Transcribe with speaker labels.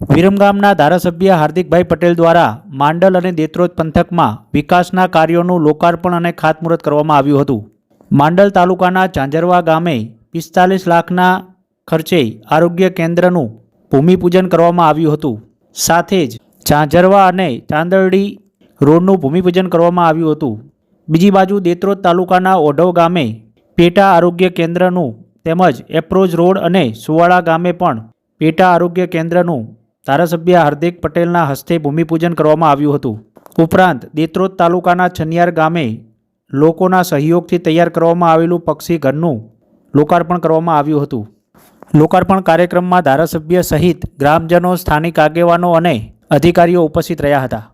Speaker 1: વિરમગામના ધારાસભ્ય હાર્દિકભાઈ પટેલ દ્વારા માંડલ અને દેત્રોદ પંથકમાં વિકાસના કાર્યોનું લોકાર્પણ અને ખાતમુહૂર્ત કરવામાં આવ્યું હતું. માંડલ તાલુકાના ચાંજરવા ગામે પિસ્તાલીસ લાખના ખર્ચે આરોગ્ય કેન્દ્રનું ભૂમિપૂજન કરવામાં આવ્યું હતું. સાથે જ ઝાંઝરવા અને ચાંદરડી રોડનું ભૂમિપૂજન કરવામાં આવ્યું હતું. બીજી બાજુ દેત્રોદ તાલુકાના ઓઢવ ગામે પેટા આરોગ્ય કેન્દ્રનું તેમજ એપ્રોચ રોડ અને સુવાળા ગામે પણ પેટા આરોગ્ય કેન્દ્રનું ધારાસભ્ય હાર્દિક પટેલના હસ્તે ભૂમિપૂજન કરવામાં આવ્યું હતું. ઉપરાંત, દેત્રોદ તાલુકાના છનિયાર ગામે લોકોના સહયોગથી તૈયાર કરવામાં આવેલું પક્ષી ઘરનું લોકાર્પણ કરવામાં આવ્યું હતું. લોકાર્પણ કાર્યક્રમમાં ધારાસભ્ય સહિત ગ્રામજનો, સ્થાનિક આગેવાનો અને અધિકારીઓ ઉપસ્થિત રહ્યા હતા.